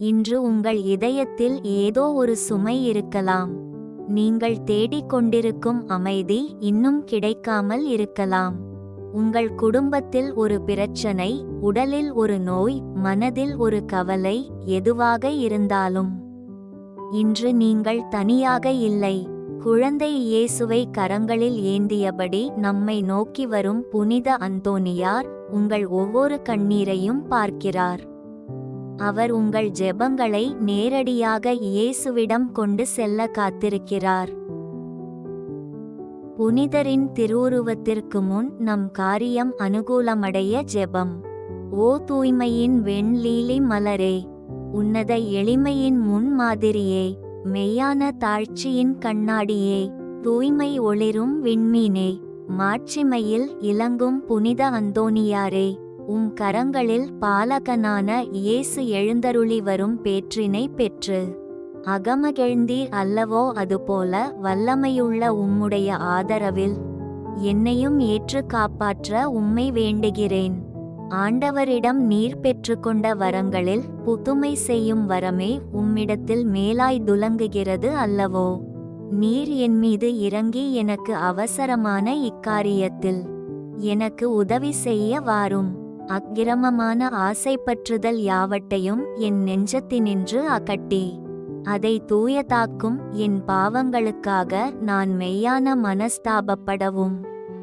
இன்று உங்கள் இதயத்தில் ஏதோ ஒரு சுமை இருக்கலாம். நீங்கள் தேடிக் கொண்டிருக்கும் அமைதி இன்னும் கிடைக்காமல் இருக்கலாம். உங்கள் குடும்பத்தில் ஒரு பிரச்சனை உடலில் ஒரு நோய் மனதில் ஒரு கவலை எதுவாக இருந்தாலும். இன்று நீங்கள் தனியாக இல்லை. குழந்தை இயேசுவை கரங்களில் ஏந்தியபடி நம்மை நோக்கி வரும் புனித அந்தோனியார் உங்கள் ஒவ்வொரு கண்ணீரையும் பார்க்கிறார். அவர் உங்கள் ஜெபங்களை நேரடியாக இயேசுவிடம் கொண்டு செல்ல காத்திருக்கிறார். புனிதரின் திருவுருவத்திற்கு முன் நம் காரியம் அனுகூலமடைய ஜெபம். ஓ தூய்மையின் வெண்லீலி மலரே உன்னத எளிமையின் முன் மாதிரியே மெய்யான தாழ்ச்சியின் கண்ணாடியே தூய்மை ஒளிரும் விண்மீனே மாட்சிமையில் இலங்கும் புனித அந்தோனியாரே உம் கரங்களில் பாலகனான இயேசு எழுந்தருளி வரும் பேற்றினை பெற்று அகமகிழ்ந்தீர் அல்லவோ அதுபோல வல்லமையுள்ள உம்முடைய ஆதரவில் என்னையும் ஏற்று காப்பாற்ற உம்மை வேண்டுகிறேன். ஆண்டவரிடம் நீர் பெற்றுக்கொண்ட வரங்களில் புதுமை செய்யும் வரமே உம்மிடத்தில் மேலாய் துலங்குகிறது அல்லவோ? நீர் என் மீது இறங்கி எனக்கு அவசரமான இக்காரியத்தில் எனக்கு உதவி செய்ய வாரும். அக்கிரமமான ஆசைப்பற்றுதல் யாவட்டையும் என் நெஞ்சத்தினின்று அகட்டி அதை தூயதாக்கும் என் பாவங்களுக்காக நான் மெய்யான மனஸ்தாபப்படவும்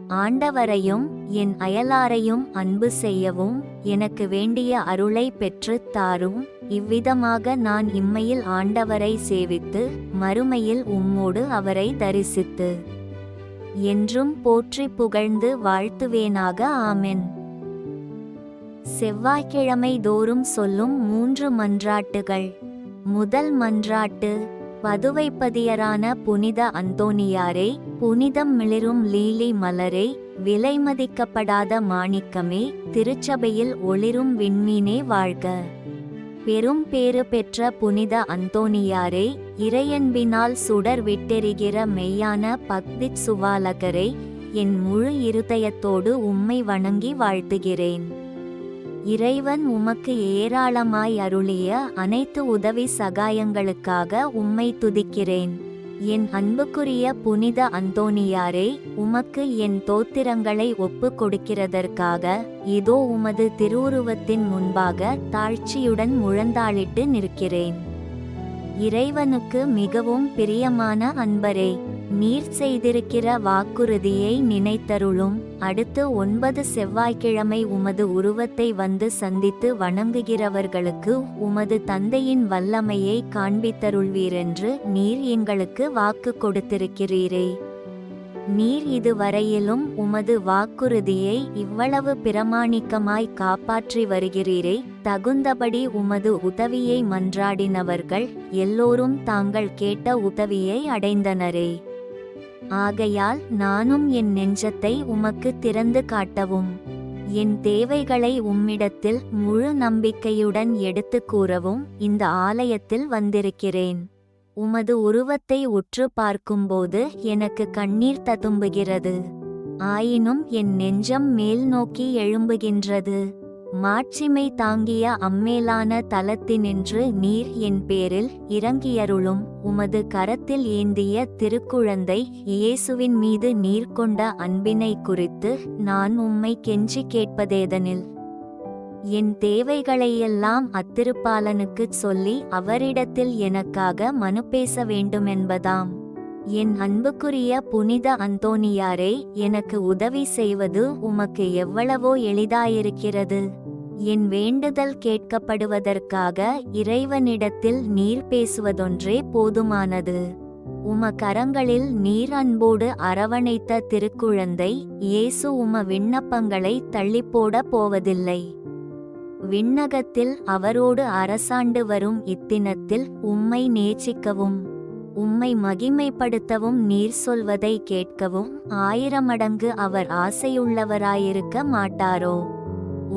ஆண்டவரையும் என் அயலாரையும் அன்பு செய்யவும் எனக்கு வேண்டிய அருளை பெற்றுத் தாரும். இவ்விதமாக நான் இம்மையில் ஆண்டவரை சேவித்து மறுமையில் உம்மோடு அவரை தரிசித்து என்றும் போற்றி புகழ்ந்து வாழ்த்துவேனாக ஆமென். செவ்வாய்க்கிழமை தோறும் சொல்லும் மூன்று மன்றாட்டுகள். முதல் மன்றாட்டு பதுவைப்பதியரான புனித அந்தோனியாரே புனிதம் மிளிரும் லீலி மலரே விலைமதிக்கப்படாத மாணிக்கமே திருச்சபையில் ஒளிரும் விண்மீனே வாழ்க. பெரும் பேறு பெற்ற புனித அந்தோனியாரே இறையன்பினால் சுடர் விட்டெறிகிற மெய்யான பக்தி சுவாலகரே என் முழு இருதயத்தோடு உம்மை வணங்கி வாழ்த்துகிறேன். இறைவன் உமக்கு ஏராளமாய் அருளிய அனைத்து உதவி சகாயங்களுக்காக உம்மை துதிக்கிறேன். என் அன்புக்குரிய புனித அந்தோனியாரே உமக்கு என் தோத்திரங்களை ஒப்பு கொடுக்கிறதற்காக இதோ உமது திருவுருவத்தின் முன்பாக தாழ்ச்சியுடன் முழந்தாளிட்டு நிற்கிறேன். இறைவனுக்கு மிகவும் பிரியமான அன்பரே. நீர் செய்திருக்கிற வாக்குறுதியை நினைத்தருளும். அடுத்து ஒன்பது செவ்வாய்க்கிழமை உமது உருவத்தை வந்து சந்தித்து வணங்குகிறவர்களுக்கு உமது தந்தையின் வல்லமையை காண்பித்தருள்வீரென்று நீர் எங்களுக்கு வாக்கு கொடுத்திருக்கிறீரே. நீர் இதுவரையிலும் உமது வாக்குறுதியை இவ்வளவு பிரமாணிக்கமாய் காப்பாற்றி வருகிறீரே. தகுந்தபடி உமது உதவியை மன்றாடினவர்கள் எல்லோரும் தாங்கள் கேட்ட உதவியை அடைந்தனரே. ஆகையால் நானும் என் நெஞ்சத்தை உமக்கு திறந்து காட்டவும். என் தேவைகளை உம்மிடத்தில் முழு நம்பிக்கையுடன் எடுத்து கூறவும் இந்த ஆலயத்தில் வந்திருக்கிறேன். உமது உருவத்தை உற்று பார்க்கும்போது எனக்கு கண்ணீர் ததும்புகிறது. ஆயினும் என் நெஞ்சம் மேல் நோக்கி எழும்புகின்றது. மாட்சிமை தாங்கிய அம்மேலான தலத்தினின்று நீர் என் பேரில் இறங்கியருளும் உமது கரத்தில் ஏந்திய திருக்குழந்தை இயேசுவின் மீது நீர் கொண்ட அன்பினை குறித்து நான் உம்மை கெஞ்சி கேட்பதேதனில். என் தேவைகளையெல்லாம் அத்திருப்பாலனுக்குச் சொல்லி அவரிடத்தில் எனக்காக மனு பேச வேண்டுமென்பதாம். என் அன்புக்குரிய புனித அந்தோனியாரே எனக்கு உதவி செய்வது உமக்கு எவ்வளவோ எளிதாயிருக்கிறது. என் வேண்டுதல் கேட்கப்படுவதற்காக இறைவனிடத்தில் நீர் பேசுவதொன்றே போதுமானது. உம கரங்களில் நீர் அன்போடு அரவணைத்த திருக்குழந்தை இயேசு உம விண்ணப்பங்களை தள்ளிப்போட போவதில்லை. விண்ணகத்தில் அவரோடு அரசாண்டு வரும் இத்தினத்தில் உம்மை நேசிக்கவும் உம்மை மகிமைப்படுத்தவும் நீர் சொல்வதை கேட்கவும் ஆயிரமடங்கு அவர் ஆசையுள்ளவராயிருக்க மாட்டாரோ?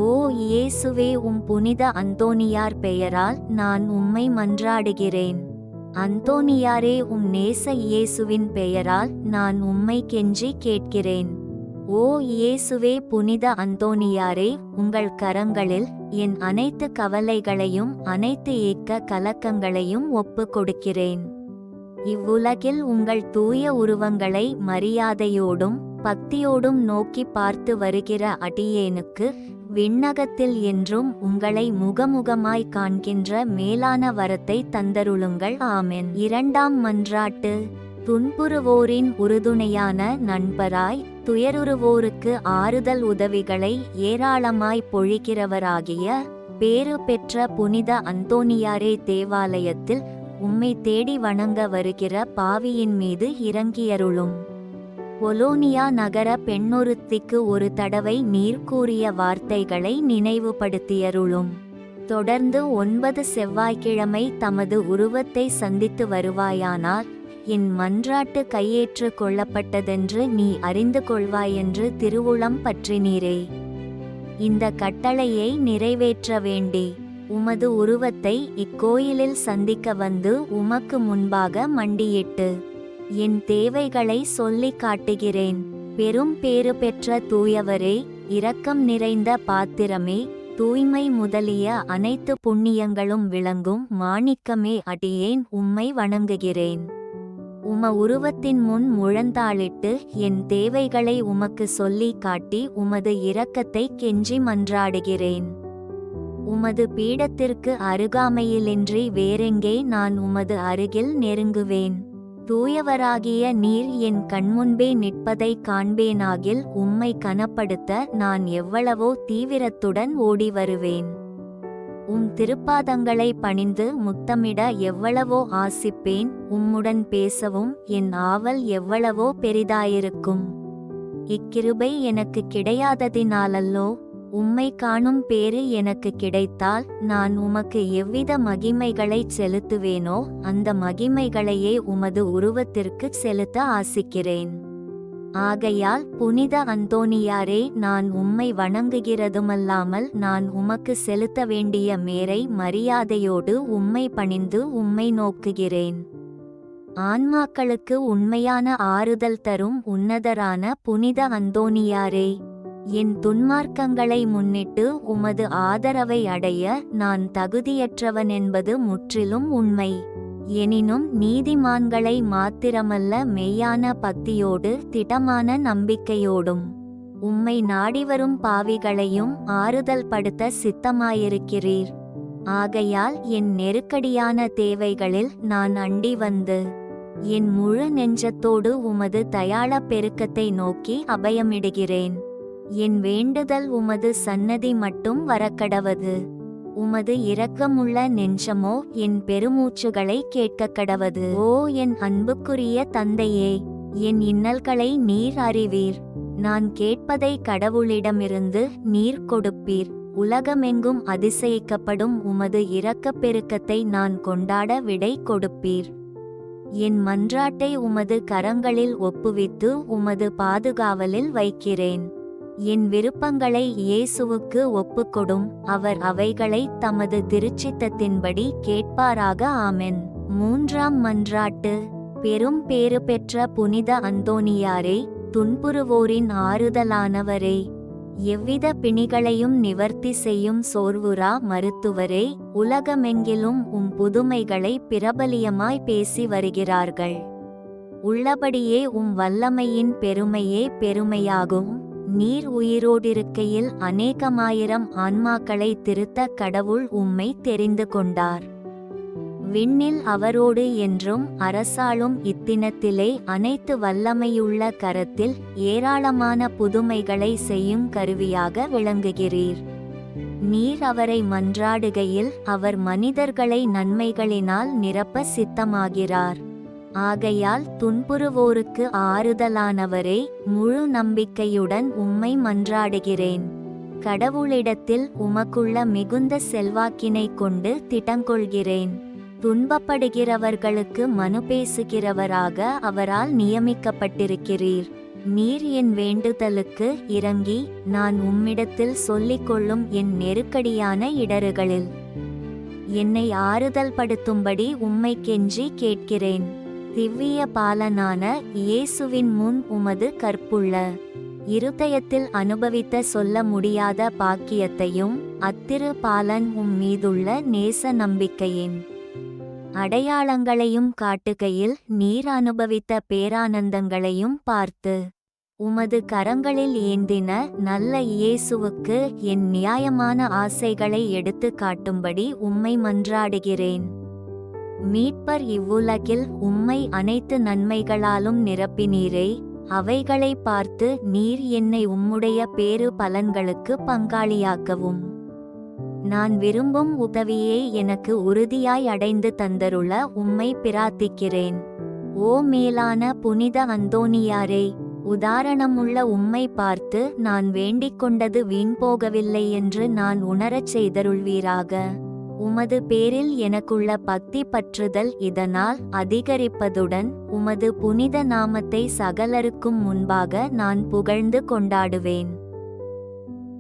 ஓ இயேசுவே உம் புனித அந்தோனியார் பெயரால் நான் உம்மை மன்றாடுகிறேன். அந்தோனியாரே உம் நேச இயேசுவின் பெயரால் நான் உம்மை கெஞ்சி கேட்கிறேன். ஓ இயேசுவே புனித அந்தோனியாரே உங்கள் கரங்களில் என் அனைத்து கவலைகளையும் அனைத்து ஏக்க கலக்கங்களையும் ஒப்பு கொடுக்கிறேன் இவ்வுலகில் உங்கள் தூய உருவங்களை மரியாதையோடும் பக்தியோடும் நோக்கி பார்த்து வருகிற அடியேனுக்கு விண்ணகத்தில் என்றும் உங்களை முகமுகமாய் காண்கின்ற மேலான வரத்தை தந்தருளுங்கள். ஆமென். இரண்டாம் மன்றாட்டு. துன்புறுவோரின் உறுதுணையான நண்பராய் துயருருவோருக்கு ஆறுதல் உதவிகளை ஏராளமாய் பொழிகிறவராகிய பேறு பெற்ற புனித அந்தோனியாரே தேவாலயத்தில் உம்மை தேடி வணங்க வருகிற பாவியின் மீது இறங்கியருளும். ஒலோனியா நகர பெண்ணொருத்திக்கு ஒரு தடவை நீர் கூறிய வார்த்தைகளை நினைவுபடுத்தியருளும். தொடர்ந்து ஒன்பது செவ்வாய்க்கிழமை தமது உருவத்தை சந்தித்து வருவாயானால் என் மன்றாட்டு கையேற்று கொள்ளப்பட்டதென்று நீ அறிந்து கொள்வாயென்று திருவுளம் பற்றினீரே. இந்த கட்டளையை நிறைவேற்ற வேண்டி உமது உருவத்தை இக்கோயிலில் சந்திக்க வந்து உமக்கு முன்பாக மண்டியிட்டு என் தேவைகளை சொல்லிக் காட்டுகிறேன். பெரும் பேறு பெற்ற தூயவரே இரக்கம் நிறைந்த பாத்திரமே தூய்மை முதலிய அனைத்து புண்ணியங்களும் விளங்கும் மாணிக்கமே அடியேன் உம்மை வணங்குகிறேன். உம உருவத்தின் முன் முழந்தாளிட்டு என் தேவைகளை உமக்கு சொல்லி காட்டி உமது இரக்கத்தை கெஞ்சி மன்றாடுகிறேன். உமது பீடத்திற்கு அருகாமையிலின்றி வேறெங்கே நான் உமது அருகில் நெருங்குவேன். தூயவராகிய நீர் என் கண்முன்பே நிற்பதை காண்பேனாகில் உம்மை கனப்படுத்த நான் எவ்வளவோ தீவிரத்துடன் ஓடி வருவேன் உம் திருப்பாதங்களை பணிந்து முத்தமிட எவ்வளவோ ஆசிப்பேன். உம்முடன் பேசவும் என் ஆவல் எவ்வளவோ பெரிதாயிருக்கும். இக்கிருபை எனக்கு கிடையாததினாலல்லோ உம்மை காணும் பேறு எனக்கு கிடைத்தால் நான் உமக்கு எவ்வித மகிமைகளைச் செலுத்துவேனோ அந்த மகிமைகளையே உமது உருவத்திற்கு செலுத்த ஆசிக்கிறேன். ஆகையால் புனித அந்தோனியாரே நான் உம்மை வணங்குகிறதுமல்லாமல் நான் உமக்கு செலுத்த வேண்டிய மேரை மரியாதையோடு உம்மை பணிந்து உம்மை நோக்குகிறேன். ஆன்மாக்களுக்கு உண்மையான ஆறுதல் தரும் உன்னதரான புனித அந்தோனியாரே. என் துன்மார்க்கங்களை முன்னிட்டு உமது ஆதரவை அடைய நான் தகுதியற்றவன் என்பது முற்றிலும் உண்மை. எனினும் நீதிமான்களை மாத்திரமல்ல மெய்யான பக்தியோடு திடமான நம்பிக்கையோடும். உம்மை நாடிவரும் பாவிகளையும் ஆறுதல் படுத்த சித்தமாயிருக்கிறீர். ஆகையால் என் நெருக்கடியான தேவைகளில் நான் அண்டி வந்து. என் முழு நெஞ்சத்தோடு உமது தயாள பெருக்கத்தை நோக்கி அபயமிடுகிறேன். என் வேண்டுதல் உமது சன்னதி மட்டும் வரக்கடவது. உமது இரக்கமுள்ள நெஞ்சமோ என் பெருமூச்சுகளை கேட்கக் கடவது ஓ என் அன்புக்குரிய தந்தையே என் இன்னல்களை நீர் அறிவீர். நான் கேட்பதை கடவுளிடமிருந்து நீர் கொடுப்பீர். உலகமெங்கும் அதிசயிக்கப்படும் உமது இரக்கப் பெருக்கத்தை நான் கொண்டாட விடை கொடுப்பீர். என் மன்றாட்டை உமது கரங்களில் ஒப்புவித்து உமது பாதுகாவலில் வைக்கிறேன். என் விருப்பங்களை இயேசுவுக்கு ஒப்புக்கொடும். அவர் அவைகளை தமது திருச்சித்தத்தின்படி கேட்பாராக ஆமென். மூன்றாம் மன்றாட்டு. பெரும் பேறு பெற்ற புனித அந்தோனியாரே துன்புறுவோரின் ஆறுதலானவரே. எவ்வித பிணிகளையும் நிவர்த்தி செய்யும் சோர்வுரா மருத்துவரே உலகமெங்கிலும் உம் புதுமைகளை பிரபலியமாய் பேசி வருகிறார்கள். உள்ளபடியே உம் வல்லமையின் பெருமையே பெருமையாகும். நீர் உயிரோடிருக்கையில் அநேகமாயிரம் ஆன்மாக்களை திருத்த கடவுள் உம்மை தெரிந்து கொண்டார். விண்ணில் அவரோடு என்றும் அரசாளும் இத்தினத்திலே அனைத்து வல்லமையுள்ள கரத்தில் ஏராளமான புதுமைகளை செய்யும் கருவியாக விளங்குகிறீர். நீர் அவரை மன்றாடுகையில் அவர் மனிதர்களை நன்மைகளினால் நிரப்ப சித்தமாகிறார். ஆகையால் துன்புறுவோருக்கு ஆறுதலானவரே முழு நம்பிக்கையுடன் உம்மை மன்றாடுகிறேன். கடவுளிடத்தில் உமக்குள்ள மிகுந்த செல்வாக்கினை கொண்டு திட்டங்கொள்கிறேன். துன்பப்படுகிறவர்களுக்கு மனு பேசுகிறவராக அவரால் நியமிக்கப்பட்டிருக்கிறீர். நீர் என் வேண்டுதலுக்கு இறங்கி நான் உம்மிடத்தில் சொல்லிக் கொள்ளும் என் நெருக்கடியான இடறுகளில். என்னை ஆறுதல் படுத்தும்படி உம்மை கெஞ்சி கேட்கிறேன். திவ்விய பாலனான இயேசுவின் முன் உமது கற்புள்ள இருதயத்தில் அனுபவித்த சொல்ல முடியாத பாக்கியத்தையும் அத்திரு பாலன் உம் மீதுள்ள நேச நம்பிக்கையின் அடையாளங்களையும் காட்டுகையில் நீர் அனுபவித்த பேரானந்தங்களையும் பார்த்து உமது கரங்களில் ஏந்தின நல்ல இயேசுவுக்கு என் நியாயமான ஆசைகளை எடுத்து காட்டும்படி உம்மை மன்றாடுகிறேன். மீட்பர் இவ்வுலகில் உம்மை அனைத்து நன்மைகளாலும் நிரப்பினீரே அவைகளை பார்த்து நீர் என்னை உம்முடைய பேறு பலன்களுக்கு பங்காளியாக்கவும். நான் விரும்பும் உதவியை எனக்கு உறுதியாய் அடைந்து தந்தருள உம்மை பிரார்த்திக்கிறேன். ஓ மேலான புனித அந்தோனியாரே உதாரணமுள்ள உம்மை பார்த்து நான் வேண்டிக் கொண்டது வீண் போகவில்லை என்று நான் உணரச் செய்தருள்வீராக. உமது பேரில் எனக்குள்ள பக்தி பற்றுதல் இதனால் அதிகரிப்பதுடன் உமது புனித நாமத்தை சகலருக்கும் முன்பாக நான் புகழ்ந்து கொண்டாடுவேன்.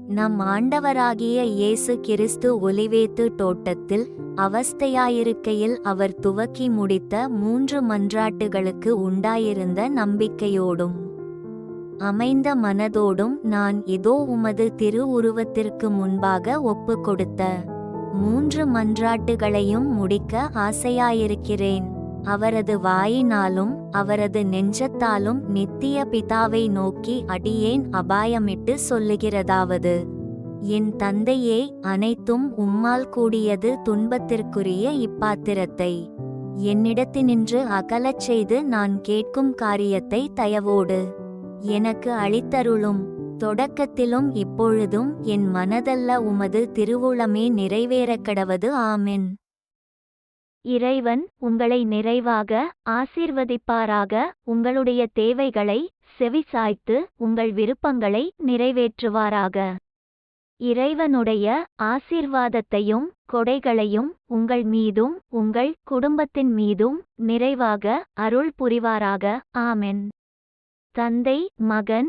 நம் ஆண்டவராகிய இயேசு கிறிஸ்து ஒலிவேத்து தோட்டத்தில் அவஸ்தையாயிருக்கையில் அவர் துவக்கி முடித்த மூன்று மன்றாட்டுகளுக்கு உண்டாயிருந்த நம்பிக்கையோடும் அமைந்த மனதோடும் நான் இதோ உமது திருவுருவத்திற்கு முன்பாக ஒப்பு கொடுத்த மூன்று மன்றாட்டுகளையும் முடிக்க ஆசையாயிருக்கிறேன். அவரது வாயினாலும் அவரது நெஞ்சத்தாலும் நித்திய பிதாவை நோக்கி அடியேன் அபாயமிட்டு சொல்லுகிறதாவது. என் தந்தையே அனைத்தும் உம்மால் கூடியது துன்பத்திற்குரிய இப்பாத்திரத்தை. என்னிடத்தினின்று அகலச் செய்து நான் கேட்கும் காரியத்தை தயவோடு எனக்கு அளித்தருளும். தொடக்கத்திலும் இப்பொழுதும் என் மனதல்ல உமது திருவுளமே நிறைவேறக்கடவது ஆமென். இறைவன் உங்களை நிறைவாக ஆசீர்வதிப்பாராக உங்களுடைய தேவைகளை செவிசாய்த்து உங்கள் விருப்பங்களை நிறைவேற்றுவாராக. இறைவனுடைய ஆசீர்வாதத்தையும் கொடைகளையும் உங்கள் மீதும் உங்கள் குடும்பத்தின் மீதும் நிறைவாக அருள் புரிவாராக ஆமென். தந்தை மகன்